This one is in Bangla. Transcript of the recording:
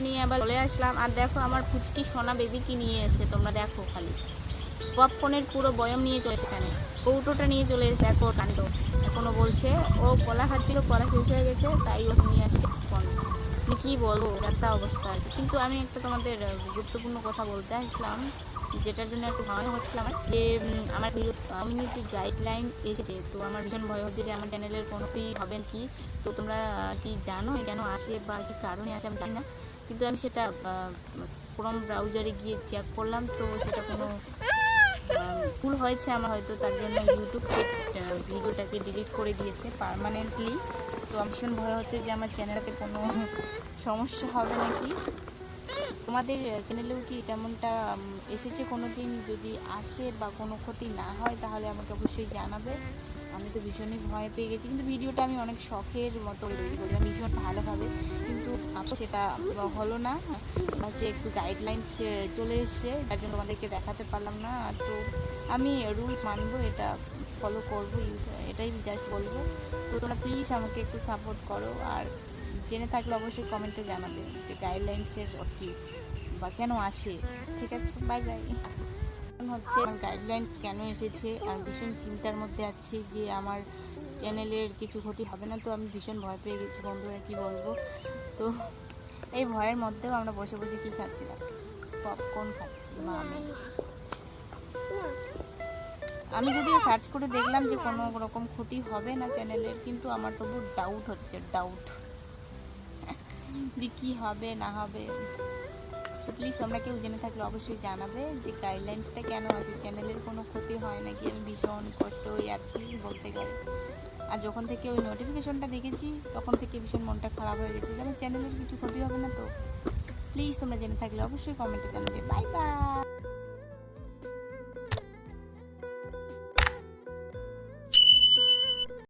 নিয়ে আবার চলে আসলাম। আর দেখো আমার ফুচকি সোনা বেবি কি নিয়ে এসেছে, তোমরা দেখো খালি। পপকর্নের পুরো বয়ম নিয়ে চলে সেখানে কৌটোটা নিয়ে চলে এসেছে দেখো কাণ্ড। এখনও বলছে, ও কলা খাচ্ছিল, কলা শেষ হয়ে গেছে, তাই ও নিয়ে আসছে পপকর্ন আমি কী বলব একটা অবস্থা। কিন্তু আমি একটা তোমাদের গুরুত্বপূর্ণ কথা বলতে আসলাম, যেটার জন্য একটু ভয় হচ্ছে আমার, যে আমার কমিউনিটি গাইডলাইন এসেছে। তো আমার ভীষণ ভয় হচ্ছে যে আমার চ্যানেলের কোনো হবে কি? তো তোমরা কি জানো, কেন আসে বা কি কারণে আসে আমি জানি না। কিন্তু আমি সেটা ক্রোম ব্রাউজারে গিয়ে চেক করলাম, তো সেটা কোনো ভুল হয়েছে আমার হয়তো, তার জন্য ইউটিউব ভিডিওটাকে ডিলিট করে দিয়েছে পার্মানেন্টলি তো আমার ভীষণ ভয় হচ্ছে যে আমার চ্যানেলটাতে কোনো সমস্যা হবে নাকি। তোমাদের চ্যানেলেও কি তেমনটা এসেছে কোনো দিন যদি আসে বা কোনো ক্ষতি না হয়, তাহলে আমাকে অবশ্যই জানাবে। আমি তো ভীষণই ভয় পেয়ে গেছি, কিন্তু ভিডিওটা আমি অনেক শখের মতো তৈরি করেছিলাম ভীষণ ভালোভাবে। কিন্তু সেটা হলো না হচ্ছে একটু গাইডলাইন্স চলে এসছে, তার জন্য তোমাদেরকে দেখাতে পারলাম না। তো আমি রুলস মানবো, এটা ফলো করব, এটাই জাস্ট বলব। তো তোমরা প্লিজ আমাকে একটু সাপোর্ট করো, আর জেনে থাকলে অবশ্যই কমেন্টে জানাবে যে গাইডলাইন্সের কি বা কেন আসে, ঠিক আছে? বাই বাই হচ্ছে গাইডলাইন্স কেন এসেছে আমি ভীষণ চিন্তার মধ্যে আছি যে আমার চ্যানেলের কিছু ক্ষতি হবে না। তো আমি ভীষণ ভয় পেয়ে গেছি, বন্ধুরা কি বলব? তো এই ভয়ের মধ্যেও আমরা বসে বসে কী কি খাচ্ছিলাম পপকর্ন খাচ্ছি, মা আমি। আমি যদিও সার্চ করে দেখলাম যে কোনো রকম ক্ষতি হবে না চ্যানেলের কিন্তু আমার তবু ডাউট হচ্ছে ডাউট যে কী হবে, না হবে। তো প্লিজ তোমরা কেউ জেনে থাকলে অবশ্যই জানাবে যে গাইডলাইন্সটা কেন আছে? চ্যানেলের কোনো ক্ষতি হয় নাকি? আমি ভীষণ কষ্ট হয়ে আছি বলতে গেলে। আর যখন থেকে ওই নোটিফিকেশনটা দেখেছি, তখন থেকে ভীষণ মনটা খারাপ হয়ে গেছে যেমন চ্যানেলের কিছু ক্ষতি হবে না তো। প্লিজ তোমরা জেনে থাকলে অবশ্যই কমেন্টে জানাবে। Bye bye